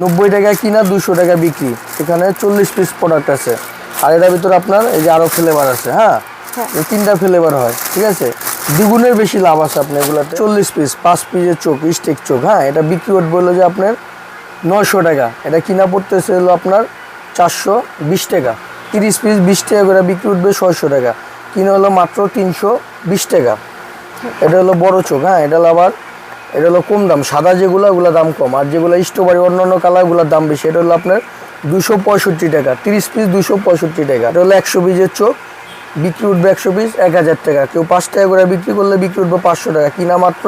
নব্বই টাকা কিনা দুশো টাকা বিক্রি। এখানে চল্লিশ পিস প্রোডাক্ট আছে। আর এটার ভিতরে আপনার এই যে আরও ফ্লেভার আছে হ্যাঁ? তিনটা ফ্লেভার হয় ঠিক আছে? দ্বিগুণের বেশি লাভ আছে আপনার এগুলোতে। চল্লিশ পিস পাঁচ পিসের চোখ স্টিক চোখ হ্যাঁ? এটা বিক্রি করতে বলল যে আপনার নশো টাকা। এটা কিনা পড়তেছে হলো আপনার চারশো বিশ টাকা। তিরিশ পিস বিশ টাকা করে বিক্রি উঠবে ছয়শো টাকা। কিনা হলো মাত্র তিনশো বিশ টাকা। এটা হলো বড় চোখ হ্যাঁ? এটা হলো আবার এটা হলো কম দাম, সাদা যেগুলো, ওগুলো দাম কম। আর যেগুলো স্ট্রবেরি অন্য অন্য কালারগুলোর দাম বেশি, এটা হলো আপনার দুশো পঁয়ষট্টি টাকা, তিরিশ পিস দুশো পঁয়ষট্টি টাকা। এটা হলো একশো পিসের চোখ, বিক্রি উঠবে একশো পিস, এক হাজার টাকা। কেউ পাঁচ টাকা করে বিক্রি করলে বিক্রি উঠবে পাঁচশো টাকা, কিনা মাত্র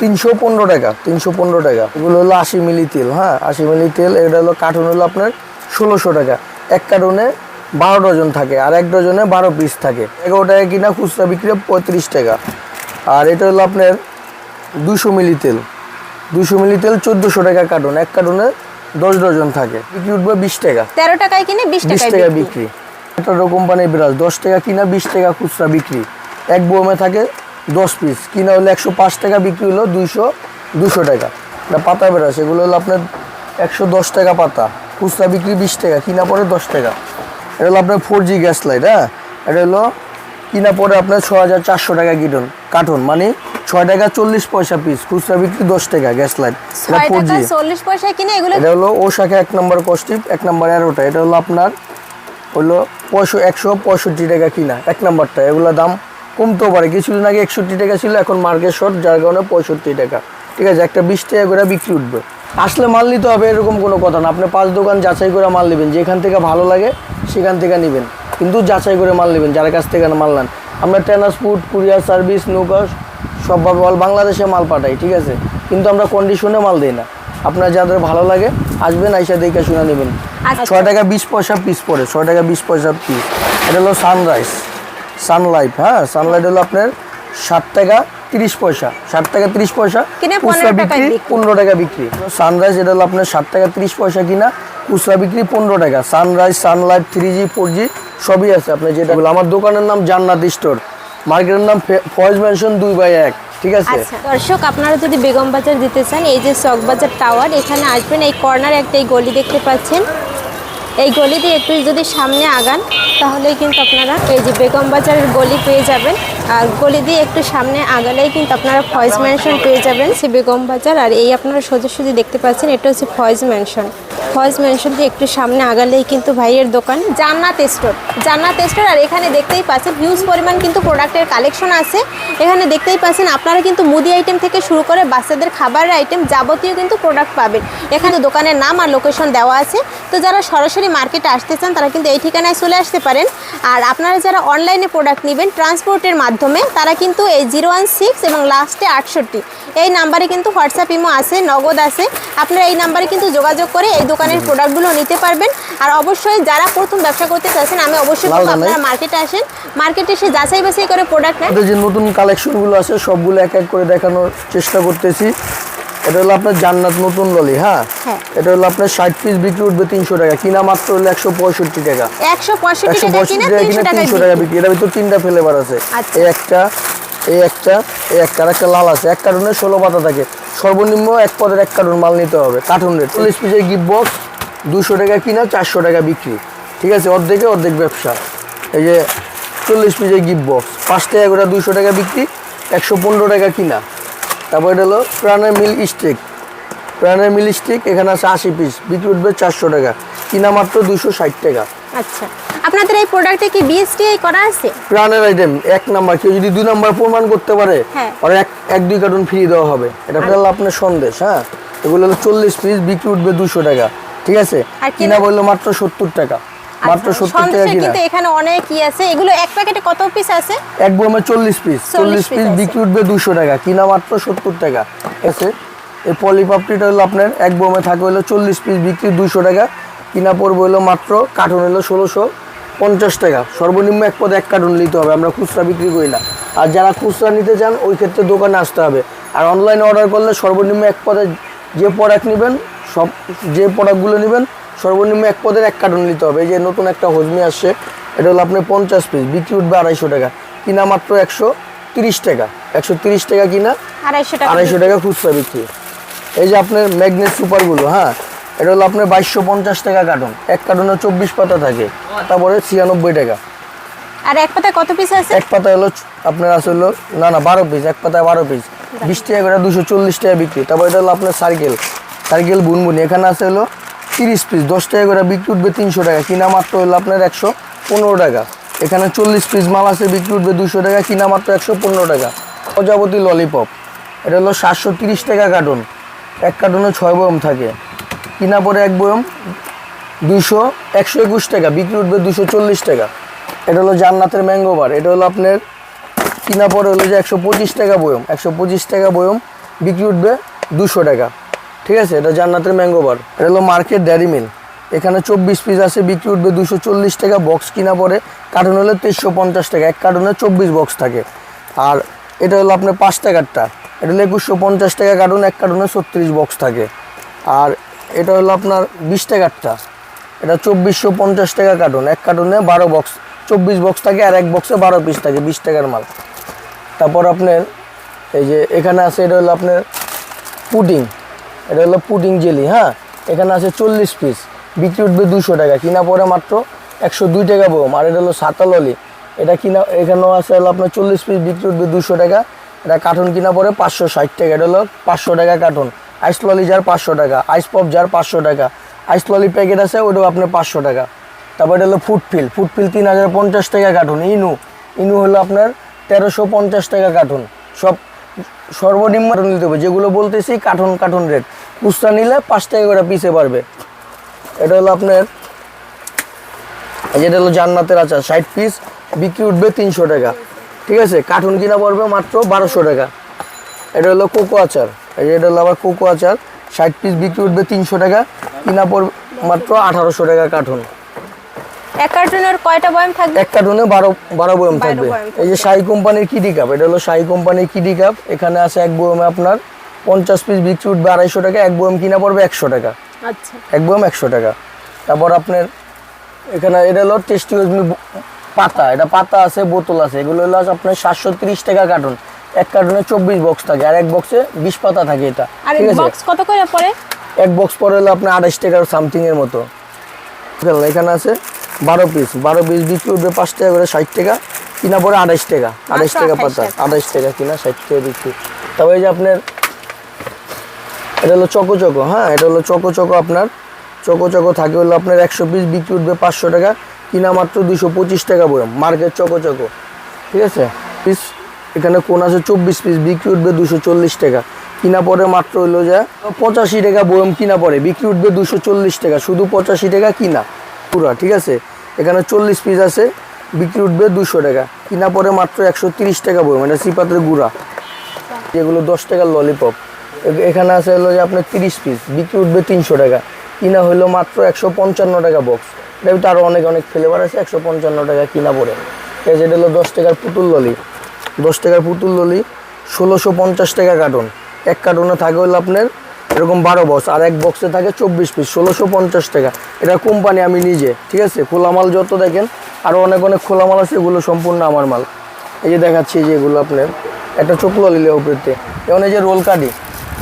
তিনশো পনেরো টাকা, তিনশো পনেরো টাকা। এগুলো হলো আশি মিলি তেল হ্যাঁ আশি মিলি তেল। এটা হলো কার্টুন হলো আপনার ষোলোশো টাকা। এক কার্টুনে বারো ডজন থাকে, আর এক ডজনে বারো পিস থাকে। এগারো টাকা কিনা খুচরা বিক্রি পঁয়ত্রিশ টাকা। আর এটা হলো আপনার দুশো মিলি তেল। দুশো মিলি তেল চোদ্দোশো টাকা কার্টুন। এক কার্টুনে দশ ডজন থাকে। বিক্রি উঠবে বিশ টাকা। তেরো টাকায় কিনে বিশ টাকা বিক্রি। এটা কোম্পানির ব্রাশ দশ টাকা কিনা বিশ টাকা খুচরা বিক্রি। এক বোমে থাকে দশ পিস কিনা হলো একশো পাঁচ টাকা বিক্রি হলো দুইশো দুশো টাকা। এটা পাতা ব্রাশ এগুলো হলো আপনার একশো দশ টাকা পাতা। খুচরা বিক্রি বিশ টাকা কিনা পরে দশ টাকা। এটা হলো আপনার ফোর জি গ্যাস লাইট হ্যাঁ? এটা হলো কিনা পরে আপনার ছ হাজার চারশো টাকা কিটন কার্টন। মানে ছয় টাকা চল্লিশ পয়সা পিস খুচরা বিক্রি দশ টাকা গ্যাস লাইট এটা ছয় ফোর জি চল্লিশ পয়সায় কিনে এগুলো এটা হলো ও শাখা এক নম্বর কস্টিপ এক নম্বর এগারোটা এটা হলো আপনার হলো পঁয়ষো একশো পঁয়ষট্টি টাকা কিনা এক নম্বরটা। এগুলো দাম কমতেও পারে। কিছুদিন আগে একষট্টি টাকা ছিল এখন মার্কেট শর্ট যার কারণে পঁয়ষট্টি টাকা। ঠিক আছে একটা বিশ টাকা করে বিক্রি উঠবে। আসলে মাল নিতে হবে এরকম কোনো কথা না। আপনি পাঁচ দোকান যাচাই করে মাল নেবেন। যেখান থেকে ভালো লাগে সেখান থেকে নেবেন। কিন্তু যাচাই করে মাল নেবেন যার কাছ থেকে মাল নেন। আমরা ট্রান্সপোর্ট কুরিয়ার সার্ভিস নৌকা সবভাবে অল বাংলাদেশে মাল পাঠাই ঠিক আছে? কিন্তু আমরা কন্ডিশনে মাল দিই না। আপনার যাদের ভালো লাগে আসবেন আইসা দেখে শুনে নেবেন। আচ্ছা। ছয় টাকা বিশ পয়সা পিস পড়ে ছয় টাকা বিশ পয়সা পিস এটা হলো সানরাইজ সানলাইট হ্যাঁ? সানলাইট হলো আপনার ষাট টাকা তিরিশ পয়সা। ষাট টাকা তিরিশ পয়সা খুচরা বিক্রি। পনেরো টাকা বিক্রি। সানরাইজ এটা হলো আপনার ষাট টাকা তিরিশ পয়সা কিনা খুচরা বিক্রি পনেরো টাকা। Sunrise Sunlight three G four G সবই আছে আপনার যেটা। আমার দোকানের নাম জান্নাত স্টোর মার্কেটের নাম ফয়েজ ম্যানশন দুই বাই এক। ঠিক আছে? আচ্ছা দর্শক, আপনারা যদি বেগম বাজার দিতে চান, এই যে চক বাজার টাওয়ার, এখানে আসবেন, এই কর্নার একটা এই গলি দেখতে পাচ্ছেন। এই গলি দিয়ে একটু যদি সামনে আগান, তাহলেই কিন্তু আপনারা এই যে বেগম বাজারের গলি পেয়ে যাবেন। গলি দিয়ে একটু সামনে আগালেই কিন্তু আপনারা ফয়েজ ম্যানশন পেয়ে যাবেন, সে বেগম বাজার। আর এই আপনারা সোজা সোজা দেখতে পাচ্ছেন, এটা হচ্ছে ফয়েজ ম্যানশন। ফয়েজ ম্যানশন দিয়ে একটু সামনে আগালেই কিন্তু ভাইয়ের দোকান, জান্নাত স্টোর জান্নাত স্টোর আর এখানে দেখতেই পাচ্ছেন হিউজ পরিমাণ কিন্তু প্রোডাক্টের কালেকশন আছে। এখানে দেখতেই পাচ্ছেন, আপনারা কিন্তু মুদি আইটেম থেকে শুরু করে বাচ্চাদের খাবারের আইটেম যাবতীয় কিন্তু প্রোডাক্ট পাবেন। এখানে দোকানের নাম আর লোকেশন দেওয়া আছে। তো যারা সরাসরি মার্কেটে আসতে চান, তারা কিন্তু এই ঠিকানায় চলে আসতে পারেন। আর আপনারা যারা অনলাইনে প্রোডাক্ট নেবেন ট্রান্সপোর্টের মাধ্যমে তারা কিন্তু এই জিরো ওয়ান সিক্স এবং লাস্টে আটষট্টি। এই নাম্বারে কিন্তু হোয়াটসঅ্যাপ ইমো আছে নগদ আছে। আপনারা এই নাম্বারে কিন্তু যোগাযোগ করে এই দোকানের প্রোডাক্টগুলো নিতে পারবেন। আর অবশ্যই যারা প্রথম ব্যবসা করতে চাইছেন আমি অবশ্যই আপনারা মার্কেটে আসেন। মার্কেটে এসে যাচাই বাছাই করে প্রোডাক্ট নেন। যে নতুন কালেকশনগুলো আছে সবগুলো এক এক করে দেখানোর চেষ্টা করতেছি। এটা হলো আপনার জান্নাত নতুন ললি হ্যাঁ? হ্যাঁ। এটা হলো আপনার ষাট পিস বিক্রি উঠবে তিনশো টাকা কিনা মাত্র হলো একশো পঁয়ষট্টি টাকা। একশো পঁয়ষট্টি টাকা কিনা তিনশো টাকা বিক্রি। এটার ভিতর তিনটা ফ্লেভার আছে। আচ্ছা। এই একটা এই একটা এই একটা আর একটা লাল আছে। এক কার্টুনে ষোলো পাতা থাকে। সর্বনিম্ন এক পদের এক কার্টুন মাল নিতে হবে। কার্টুন রেট চল্লিশ পিসের গিফট বক্স দুশো টাকা কিনা চারশো টাকা বিক্রি। ঠিক আছে? অর্ধেকে অর্ধেক ব্যবসা। এই যে চল্লিশ পিসের গিফট বক্স পাঁচ টাকা করে দুশো টাকা বিক্রি একশো পনেরো টাকা কিনা। তারপর এটা হলো প্রাণের মিল স্টিক। প্রাণের মিল স্টিক এখানে আছে আশি পিস বিক্রি উঠবে চারশো টাকা। কিনা মাত্র দুশো ষাট টাকা। আচ্ছা। আপনাদের এই প্রোডাক্টে কি বিএসটিআই করা আছে? প্রাণের আইটেম এক নাম্বার। কেউ যদি দুই নাম্বার প্রমাণ করতে পারে হ্যাঁ। আর এক এক দুই কার্টুন ফ্রি দেওয়া হবে। এটা হলো আপনার সন্দেশ হ্যাঁ? এগুলো হলো চল্লিশ পিস বিক্রি উঠবে দুশো টাকা। ঠিক আছে? কিনা- কিনা বলল মাত্র সত্তর টাকা। মাত্র আচ্ছা, সত্তর টাকা কিনা কিন্তু এখানে অনেক কি আছে। এগুলো এক প্যাকেটে কত পিস আছে? এক বোমে চল্লিশ পিস 40 চল্লিশ পিস বিক্রি উঠবে দুশো টাকা কিনা মাত্র সত্তর টাকা। ঠিক আছে এই পলিপাপড়িটা হলো আপনার এক বোমে থাকে হলো চল্লিশ পিস বিক্রি দুশো টাকা। কিনা পড়বে হলো মাত্র কার্টুন হলো ষোলোশো পঞ্চাশ টাকা। সর্বনিম্ন এক পদে এক কার্টুন নিতে হবে আমরা খুচরা বিক্রি করি না। আর যারা খুচরা নিতে চান ওই ক্ষেত্রে দোকানে আসতে হবে। আর অনলাইনে অর্ডার করলে সর্বনিম্ন এক পদে যে প্রোডাক্ট নেবেন সব যে প্রোডাক্টগুলো নেবেন সর্বনিম্ন এক পদের এক কার্টুন নিতে হবে। এই যে নতুন একটা হজমি আসছে এটা হলো আপনার পঞ্চাশ পিস বিক্রি উঠবে আড়াইশো টাকা। কিনা মাত্র একশো তিরিশ টাকা। একশো তিরিশ টাকা কিনা আড়াইশো টাকা খুচরা বিক্রি। এই যে আপনার ম্যাগনেট সুপারগুলো হ্যাঁ এটা হলো আপনার বাইশশো পঞ্চাশ টাকা কার্টন এক কার্টনে চব্বিশ পাতা থাকে তারপরে ছিয়ানব্বই টাকা। আর এক পাতায় কত পিস আছে? এক পাতা হলো আপনার আছে হলো না না বারো পিস এক পাতায় বারো পিস বিশ টাকা করে দুশো চল্লিশ টাকা বিক্রি। তারপর এটা হলো আপনার সার্কেল সার্কেল বুনবুনি। এখানে আছে হলো তিরিশ পিস দশ টাকা করে বিক্রি উঠবে তিনশো টাকা। কিনা মাত্র হলো আপনার একশো পনেরো টাকা। এখানে চল্লিশ পিস মাল আছে, বিক্রি উঠবে দুশো টাকা, কিনা মাত্র একশো পনেরো টাকা। প্রজাপতি ললিপপ এটা হলো সাতশো তিরিশ টাকা কার্টন এক কার্টনে ছয় বয়ম থাকে। কিনা পরে এক বয়ম দুশো, একশো একুশ টাকা, বিক্রি উঠবে দুশো চল্লিশ টাকা। এটা হলো জান্নাতের ম্যাঙ্গোবার এটা হলো আপনার কিনা পরে হলো যে একশো পঁচিশ টাকা বয়ম। একশো পঁচিশ টাকা বয়ম, বিক্রি উঠবে দুশো টাকা। ঠিক আছে, এটা জান্নাতের ম্যাঙ্গোবার এটা হলো মার্কেট ড্যারি মিল এখানে চব্বিশ পিস আছে, বিক্রি উঠবে দুশো চল্লিশ টাকা বক্স কিনা পরে। কার্টুন হলে তেইশশো পঞ্চাশ টাকা, এক কার্টুনে চব্বিশ বক্স থাকে। আর এটা হলো আপনার পাঁচ টাকারটা। এটা হলো একুশশো পঞ্চাশ টাকা কার্টুন এক কার্টুনে ছত্রিশ বক্স থাকে। আর এটা হলো আপনার বিশ টাকারটা। এটা চব্বিশশো পঞ্চাশ টাকা কার্টুন এক কার্টুনে বারো বক্স চব্বিশ বক্স থাকে আর এক বক্সে বারো পিস থাকে, বিশ টাকার মাল। তারপর আপনার এই যে এখানে আছে, এটা হলো আপনার পুডিং এটা হলো পুডিং জেলি হ্যাঁ? এখানে আছে চল্লিশ পিস বিক্রি উঠবে দুশো টাকা, কিনা পরে মাত্র একশো দুই টাকা বোম। আর এটা হলো সাতাললি এটা কিনা, এখানেও আছে হলো আপনার চল্লিশ পিস বিক্রি উঠবে দুশো টাকা। এটা কার্টুন কিনা পরে পাঁচশো ষাট টাকা। এটা হলো পাঁচশো টাকা কার্টুন। আইস ললি যার পাঁচশো টাকা, আইস পপ যার পাঁচশো টাকা। আইস ললি প্যাকেট আছে, ওটাও আপনার পাঁচশো টাকা। তারপর এটা হলো ফুটফিল ফুটফিল তিন হাজার পঞ্চাশ টাকা কার্টুন, ইনু। ইনু হলো আপনার তেরোশো পঞ্চাশ টাকা কার্টুন। সব সর্বনিম্ন নিতে হবে। যেগুলো বলতেছি, কার্টুন কার্টুন রেট। খুচরা নিলে পাঁচ টাকা করে পিসে পারবে এটা হলো আপনার যেটা হলো জান্নাতের আচার ষাট পিস বিক্রি উঠবে তিনশো টাকা। ঠিক আছে? কার্টুন কিনা পড়বে মাত্র বারোশো টাকা। এটা হলো কোকো আচার। এটা হলো আবার কোকো আচার ষাট পিস বিক্রি উঠবে তিনশো টাকা কিনা পড়বে মাত্র আঠারোশো টাকা কার্টুন। এক কার্টুনের কয়টা বয়াম থাকবে? এক কার্টুনে বারো বারো বয়ম থাকবে। এই যে শাহি কোম্পানির কিডি কাপ এটা হলো শাহি কোম্পানির কিডি কাপ। এখানে আছে এক বয়মে আপনার পঞ্চাশ পিস বিক্রি উঠবে আড়াইশো টাকা এক বয়ম কিনা পড়বে একশো টাকা। আচ্ছা। এক বয়ম একশো টাকা। তারপর আপনার এখানে এটা হলো টেস্টি পাতা এটা পাতা আছে বোতল আছে। এগুলো হলো আপনার সাতশো তিরিশ টাকা কার্টুন এক কার্টুনে চব্বিশ বক্স থাকে আর এক বক্সে বিশ পাতা থাকে এটা। আর ঠিক আছে? বক্স কত করে পড়ে? এক বক্স পরে হলো আপনার আড়াইশ টাকার সামথিং এর মতো? এখানে আছে বারো পিস বারো পিস বিক্রি উঠবে পাঁচ টাকা করে ষাট টাকা। কিনা পরে আড়াইশ টাকা আড়াইশ টাকা পাতা। টাকা। আড়াইশ টাকা কিনা ষাট টাকা বিক্রি তবে যে আপনার এটা হলো চকো চকো হ্যাঁ? এটা হলো চকো চকো আপনার। চকো চকো থাকে হলো আপনার একশো পিস, বিক্রি উঠবে পাঁচশো টাকা। কিনা মাত্র দুশো পঁচিশ টাকা বয়ম মার্কেট চকো চকো। ঠিক আছে? পিস, এখানে কোন আছে? চব্বিশ পিস, বিক্রি উঠবে দুশো চল্লিশ টাকা। কিনা পরে মাত্র হইল যে পঁচাশি টাকা বয়ম কিনা পরে। বিক্রি উঠবে দুশো চল্লিশ টাকা, শুধু পঁচাশি টাকা কিনা। পুরা, ঠিক আছে? এখানে চল্লিশ পিস আছে, বিক্রি উঠবে দুশো টাকা। কিনা পরে মাত্র একশো তিরিশ টাকা বয়ম এটা সিপাতের গুঁড়া। যেগুলো দশ টাকার ললিপপ এখানে আছে হলো যে আপনার তিরিশ পিস বিক্রি উঠবে তিনশো টাকা। কিনা হলো মাত্র একশো পঞ্চান্ন টাকা বক্স এটা ভিতরে আরও অনেক অনেক ফ্লেভার আছে, একশো পঞ্চান্ন টাকা কিনা পড়ে ঠিক আছে এটা হলো দশ টাকার পুতুল ললি দশ টাকার পুতুল ললি ষোলোশো পঞ্চাশ টাকা কার্টন এক কার্টনে থাকে হলো আপনার এরকম বারো বক্স আর এক বক্সে থাকে চব্বিশ পিস ষোলোশো পঞ্চাশ টাকা। এটা কোম্পানি আমি নিজে, ঠিক আছে? খোলা মাল যত দেখেন আরও অনেক অনেক খোলা মাল আছে, এগুলো সম্পূর্ণ আমার মাল। এই যে দেখাচ্ছি যে এগুলো আপনার একটা চোখলো নিলে উপরেতে। যেমন এই যে রোল কাটি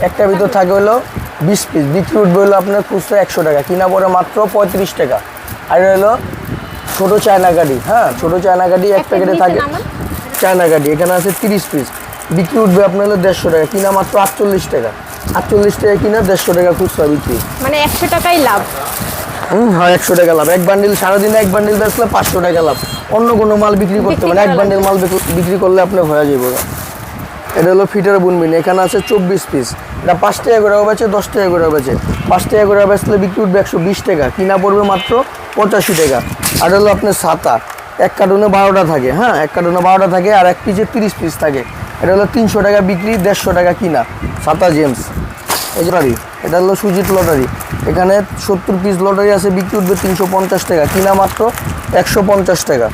একটা ভিতর থাকে হলো বিশ পিস বিক্রি উঠবে হলো আপনার খুচরো একশো টাকা কিনা পরে মাত্র পঁয়ত্রিশ টাকা। আর হলো ছোটো চায়না গাড়ি হ্যাঁ ছোটো চায়না গাড়ি এক প্যাকেটে থাকে চায়না গাড়ি এখানে আছে তিরিশ পিস বিক্রি উঠবে আপনার হলো দেড়শো টাকা কিনা মাত্র আটচল্লিশ টাকা। আটচল্লিশ টাকা কিনা দেড়শো টাকা খুচরা বিক্রি। মানে একশো টাকাই লাভ। হুম হ্যাঁ একশো টাকা লাভ। এক বান্ডিল সারাদিনে এক বান্ডিল বেচলে পাঁচশো টাকা লাভ। অন্য কোনো মাল বিক্রি করতে মানে এক বান্ডিল মাল বিক্রি- বিক্রি করলে আপনি হয়ে যাবে। এটা হলো ফিটার বুনবিন এখানে আছে চব্বিশ পিস এটা পাঁচ টাকা করে বেচে দশ টাকা করে বেচে পাঁচ টাকা করে বেচলে বিক্রি উঠবে একশো বিশ টাকা, কিনা পড়বে মাত্র পঁচাশি টাকা। আর হলো আপনার সাতা এক কার্টুনে বারোটা থাকে হ্যাঁ এক কার্টুনে বারোটা থাকে, আর এক পিসে তিরিশ পিস থাকে। এটা হলো তিনশো টাকা বিক্রি, দেড়শো টাকা কিনা সাতা জেমস। এই লটারি, এটা হলো সুজিত লটারি। এখানে সত্তর পিস লটারি আছে, বিক্রি উঠবে তিনশো পঞ্চাশ টাকা, কিনা মাত্র একশো পঞ্চাশ টাকা।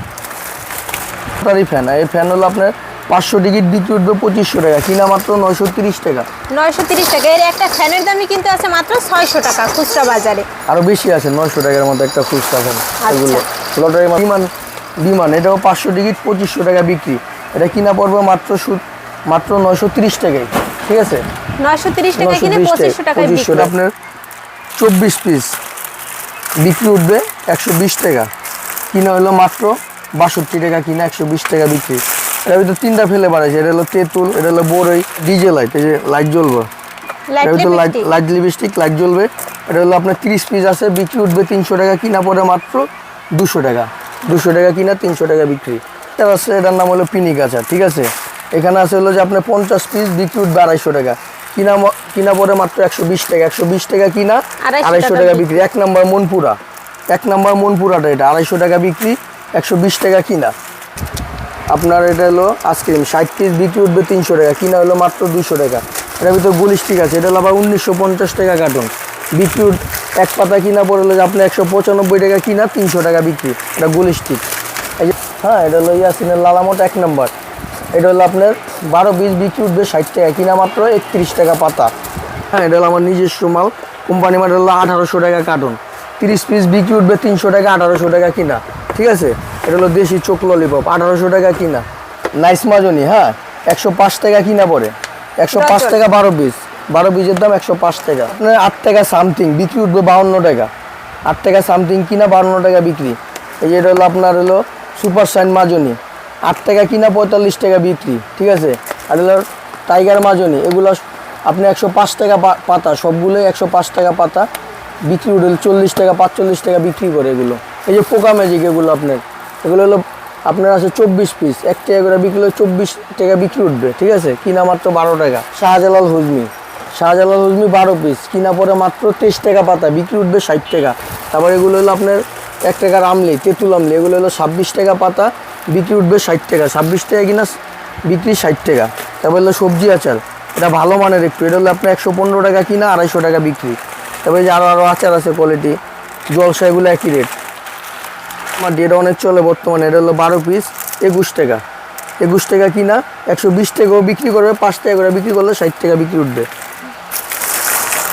লটারি ফ্যান এই ফ্যান হলো আপনার পাঁচশো টিকিট বিক্রি উঠবে পঁচিশশো টাকা কিনা মাত্র নয়শো তিরিশ টাকা। নয়শো তিরিশ টাকা এর একটা ফ্যানের দামই কিন্তু আছে মাত্র ছয়শো টাকা খুচরা বাজারে। আরও বেশি আছে নয়শো টাকার মতো একটা খুচরা ফ্যান এগুলো। লটারি বিমান বিমান এটাও পাঁচশো টিকিট পঁচিশশো টাকা বিক্রি। এটা কিনা পড়বে মাত্র সুদ মাত্র নয়শো তিরিশ টাকায় ঠিক আছে? নয়শো তিরিশ টাকা কিনে পঁচিশশো টাকায় পঁচিশশো আপনার চব্বিশ পিস বিক্রি উঠবে একশো বিশ টাকা। কিনা হলো মাত্র বাষট্টি টাকা কিনা একশো বিশ টাকা বিক্রি। ভিতরে তিনটা ফ্লেভার আছে এটা হলো তেঁতুল এটা হলো বড়ই ডিজে লাইট এই যে লাইট জ্বলবে। লাইট ভিতরে light lipstick light lipstick light জ্বলবে। এটা হলো আপনার তিরিশ পিস আছে বিক্রি উঠবে তিনশো টাকা কিনা পরে মাত্র দুশো টাকা। দুশো টাকা কিনা তিনশো টাকা বিক্রি। এটা আছে এটার নাম হলো পিনিক আচার ঠিক আছে? এখানে আছে হলো যে আপনার পঞ্চাশ পিস বিক্রি উঠবে আড়াইশো টাকা। কিনা কিনা পরে মাত্র একশো বিশ টাকা একশো বিশ টাকা কিনা আড়াইশো টাকা বিক্রি। এক নম্বর মনপুরা। এক নম্বর মনপুরাটা এটা আড়াইশো টাকা বিক্রি একশো বিশ টাকা কিনা। আপনার এটা হলো আইসক্রিম, ষাট পিস বিক্রি উঠবে তিনশো টাকা, কিনা হলো মাত্র দুশো টাকা। এটার ভিতরে গুলিস্টিক আছে, এটা হলো আবার উনিশশো পঞ্চাশ টাকা কার্টুন বিক্রি এক পাতা কিনা পড়ে হলো যে আপনি একশো পঁচানব্বই টাকা কিনা তিনশো টাকা বিক্রি, এটা এই যে হ্যাঁ এটা হলো ইয়াসিনের লালামোট এক নম্বর। এটা হলো আপনার বারো পিস বিক্রি উঠবে ষাট টাকা, কিনা মাত্র একত্রিশ টাকা পাতা। হ্যাঁ এটা হলো আমার নিজস্ব মাল, কোম্পানি মাল হলো আঠারোশো টাকা কার্টুন তিরিশ পিস বিক্রি উঠবে তিনশো টাকা, আঠারোশো টাকা কিনা, ঠিক আছে? এটা হলো দেশি চোখ ললিপপ আঠারোশো টাকা কিনা। নাইস মাজনি হ্যাঁ? একশো পাঁচ টাকা কিনা পড়ে। একশো পাঁচ টাকা বারো পিস। বারো পিসের দাম একশো পাঁচ টাকা। আপনার আট টাকা সামথিং বিক্রি উঠবে বাউন্ন টাকা। আট টাকা সামথিং কিনা বাউন্ন টাকা বিক্রি। এই যে এটা হলো আপনার হলো সুপার সাইন মাজনি। আট টাকা কিনা পঁয়তাল্লিশ টাকা বিক্রি ঠিক আছে? আর হলো টাইগার মাজনি এগুলো আপনি একশো পাঁচ টাকা পাতা সবগুলোই একশো পাঁচ টাকা পাতা। বিক্রি উঠে চল্লিশ টাকা পাঁচচল্লিশ টাকা বিক্রি করে এগুলো। এই যে পোকা ম্যাজিক এগুলো আপনার। এগুলো হলো আপনার আছে চব্বিশ পিস এক টাকা করে বিক্রি হলে চব্বিশ টাকা বিক্রি উঠবে, ঠিক আছে? কিনা মাত্র বারো টাকা। শাহজালাল হুজমি। শাহজালাল হুজমি বারো পিস কিনা পরে মাত্র তেইশ টাকা পাতা, বিক্রি উঠবে ষাট টাকা। তারপর এগুলো হলো আপনার এক টাকার আমলি তেঁতুল আমলি, এগুলো হলো ছাব্বিশ টাকা পাতা, বিক্রি উঠবে ষাট টাকা। ছাব্বিশ টাকা কিনা বিক্রি ষাট টাকা। তারপর হলো সবজি আচার। এটা ভালো মানের একটু। এটা হলো আপনার একশো পনেরো টাকা কিনা আড়াইশো টাকা বিক্রি। তারপরে যে আরও আরও আচার আছে কোয়ালিটি জলসা এগুলো একই রেট আমার ডেটা অনেক চলে বর্তমানে, এটা হলো বারো পিস একুশ টাকা। একুশ টাকা কিনা, একশো বিশ টাকাও বিক্রি করবে, পাঁচ টাকা করে বিক্রি করলে ষাট টাকা বিক্রি উঠবে।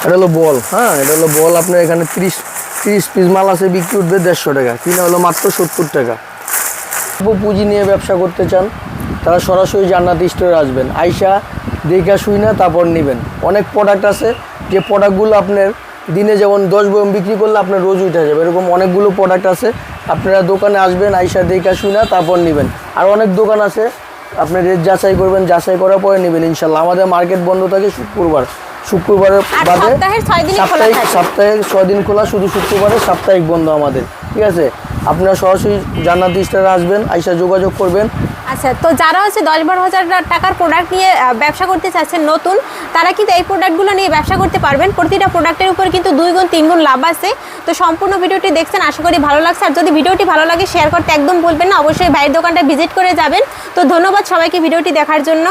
এটা হলো বল হ্যাঁ এটা হলো বল, আপনার এখানে তিরিশ তিরিশ পিস মাল আছে, বিক্রি উঠবে দেড়শো টাকা, কিনা হলো মাত্র সত্তর টাকা। অল্প পুঁজি নিয়ে ব্যবসা করতে চান, তারা সরাসরি জান্নাত স্টোরে আসবেন। আইসা দেখা শুই না, তারপর নেবেন। অনেক প্রোডাক্ট আছে, যে প্রোডাক্টগুলো আপনার দিনে যেমন দশ বয়ম বিক্রি করলে আপনার রোজ উঠে যাবে। এরকম অনেকগুলো প্রোডাক্ট আছে আপনারা দোকানে আসবেন আইসা দেখা শুনা তারপর নেবেন। আর অনেক দোকান আছে আপনি রেট যাচাই করবেন যাচাই করার পরে নেবেন ইনশাল্লাহ। আমাদের মার্কেট বন্ধ থাকে শুক্রবার। শুক্রবারের বাদে সাপ্তাহিক সপ্তাহে ছয় দিন খোলা শুধু শুক্রবারে সাপ্তাহিক বন্ধ আমাদের। ঠিক আছে? আপনারা সরাসরি জান্নাত স্টারে আসবেন আইসা যোগাযোগ করবেন। আচ্ছা তো যারা হচ্ছে দশ বারো হাজার টাকার প্রোডাক্ট নিয়ে ব্যবসা করতে চাচ্ছেন নতুন, তারা কিন্তু এই প্রোডাক্টগুলো নিয়ে ব্যবসা করতে পারবেন। প্রতিটা প্রোডাক্টের উপর কিন্তু দুই গুণ, তিন গুণ লাভ আছে। তো সম্পূর্ণ ভিডিওটি দেখছেন, আশা করি ভালো লাগছে। আর যদি ভিডিওটি ভালো লাগে শেয়ার করতে একদম ভুলবেন না। অবশ্যই ভাইয়ের দোকানটা ভিজিট করে যাবেন। তো ধন্যবাদ সবাইকে ভিডিওটি দেখার জন্য।